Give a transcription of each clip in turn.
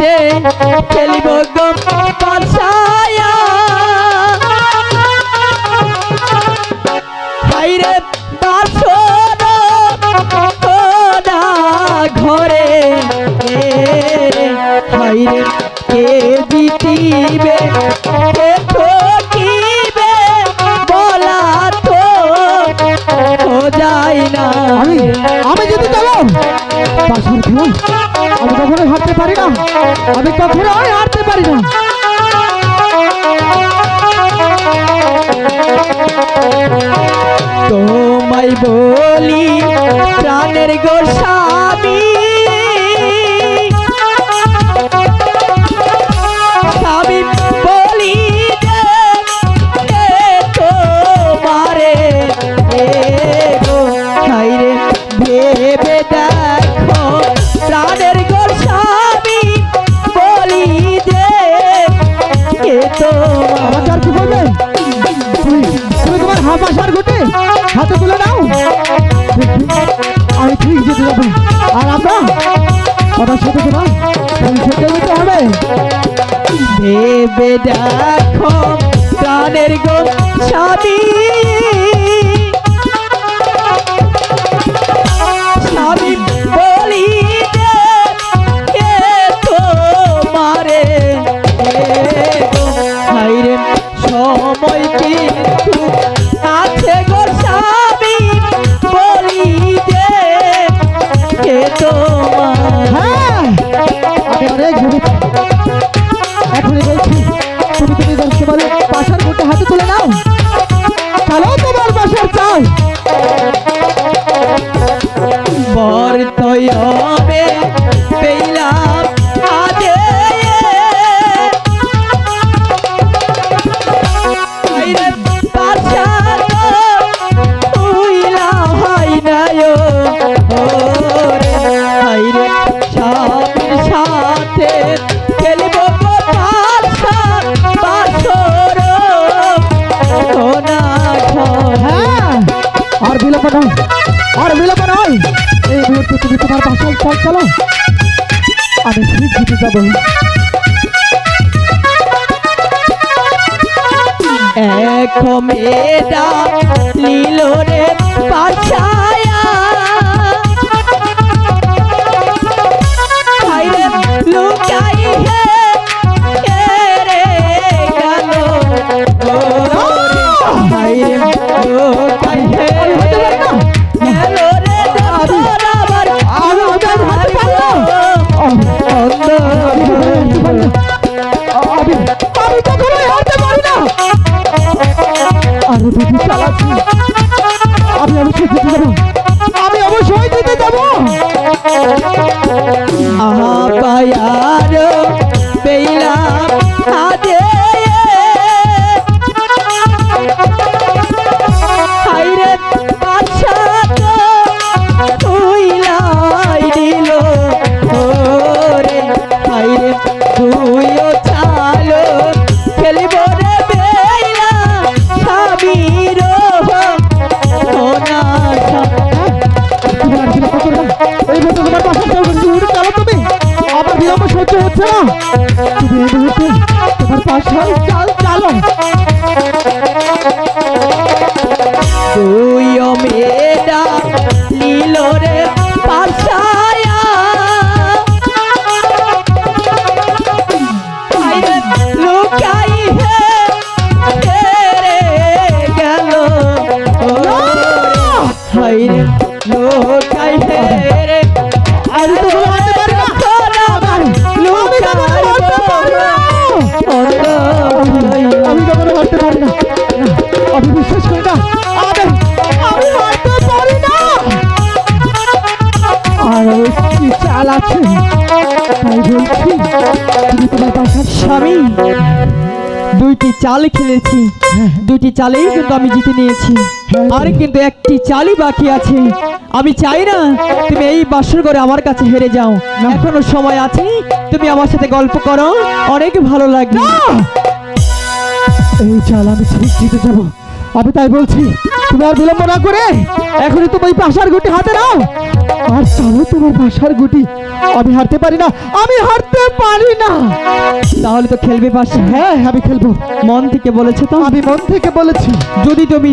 মাঠে খেলিব গম বর্ষায়া। হাইরে বাসর ঘরে হাইরে কে জিতিবে আমি কখনো হারতে পারি না। তোমায় বলি প্রাণের গোসা আর কি করবে তুমি তুমি তোমার হাফ আসার ঘটে হাতে তুলে নাও। আমি ঠিক যেতে যাব। আর আমরা আমার সাথে তোমার পৌঁছাতে যেতে হবে। ভেবে দেখো প্রাণের গো সাদী বিলম্ব নয় আর বিলম্ব নয় এই মুহূর্তে তুমি তোমার বাসায় চল, চলো। আমি ঠিক জিতে যাব। এক মেয়েটা करो আছো তুমি তোমার পাশে চাল চালো তুই মেয়েটা নীল রে দুইটি চাল খেলেছি হ্যাঁ, হ্যাঁ। দুইটি চালেই কিন্তু আমি জিতে নিয়েছি। হ্যাঁ, আর কিন্তু একটি চালই বাকি আছে। আমি চাই না তুমি এই বাসর করে আমার কাছে হেরে যাও। এখনও সময় আছে তুমি আমার সাথে গল্প করো। অনেক ভালো লাগবে এই চাল আমি ঠিক আমি তাই বলছি তুমি আর বিলম্ব না করে এখনই তুমি ওই পাশার গুটি হাতে নাও। আর চালো তোমার পাশার গুটি আমি হারতে পারি না আমি হারতে পারি না। তাহলে তো খেলবে পাশে হ্যাঁ আমি খেলব। মন থেকে বলেছে তো? আমি মন থেকে বলেছি। যদি তুমি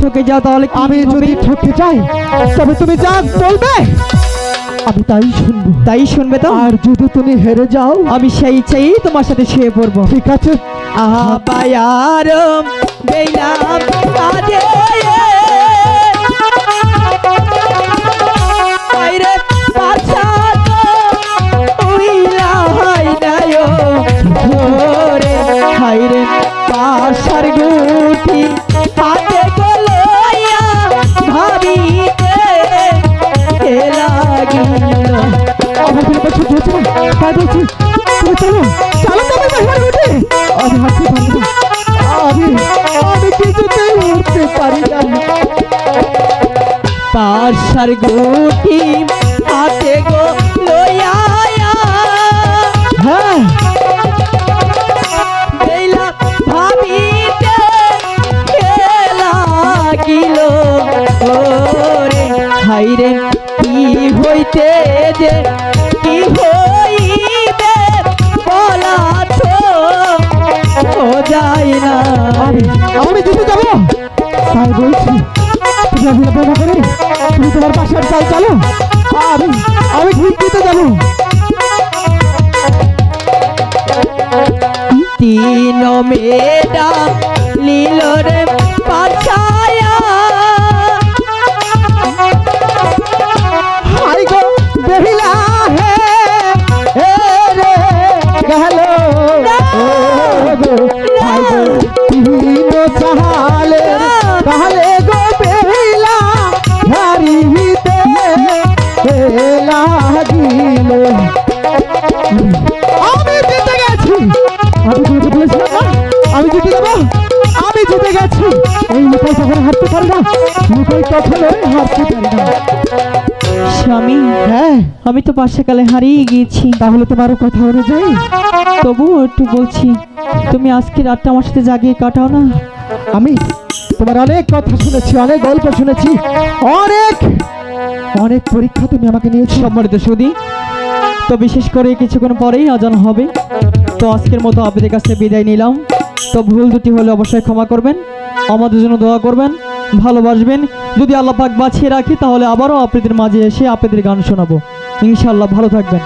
ঠকে যাও তাহলে আমি যদি ঠকে যাই তবে তুমি যা বলবে। আমি তাই শুনব। তাই শুনবে তো? আর যদি তুমি হেরে যাও আমি সেই চাই তোমার সাথে শুয়ে পড়ব। ঠিক আছে। আহা পায়ার বেলাম কাজে আইরে পাছা পাশার গুটি হাতে গো লইয়া হ্যাঁ। ভাবিতে খেলা হাইরে কি হইতে যে আমি আমি জিতে যাব তিন মেডা বলেছিলাম না আমি জিতে যাব। আমি জিতে গেছি। এই লুকাই কখনো হারতে পারি না লুকাই কখনোই হারতে পারি না। স্বামী হ্যাঁ। আমি তো পাশাকালে হারিয়ে গিয়েছি। তাহলে তোমার কথা অনুযায়ী তবুও একটু বলছি তুমি আজকে রাতটা আমার সাথে জাগিয়ে কাটাও না। আমি তোমার অনেক কথা শুনেছি অনেক গল্প শুনেছি অনেক অনেক পরীক্ষা তুমি আমাকে নিয়েছো। সম্মানিত সুদি তো বিশেষ করে কিছুক্ষণ পরেই আজান হবে। তো আজকের মতো আপনাদের কাছে বিদায় নিলাম। তো ভুল দুটি হলে অবশ্যই ক্ষমা করবেন, আমাদের জন্য দোয়া করবেন, ভালোবাসবেন। যদি আল্লাহ পাক বাঁচিয়ে রাখি, তাহলে আবারও আপনাদের মাঝে এসে আপনাদের গান শোনাবো। ইনশাল্লাহ ভালো থাকবেন।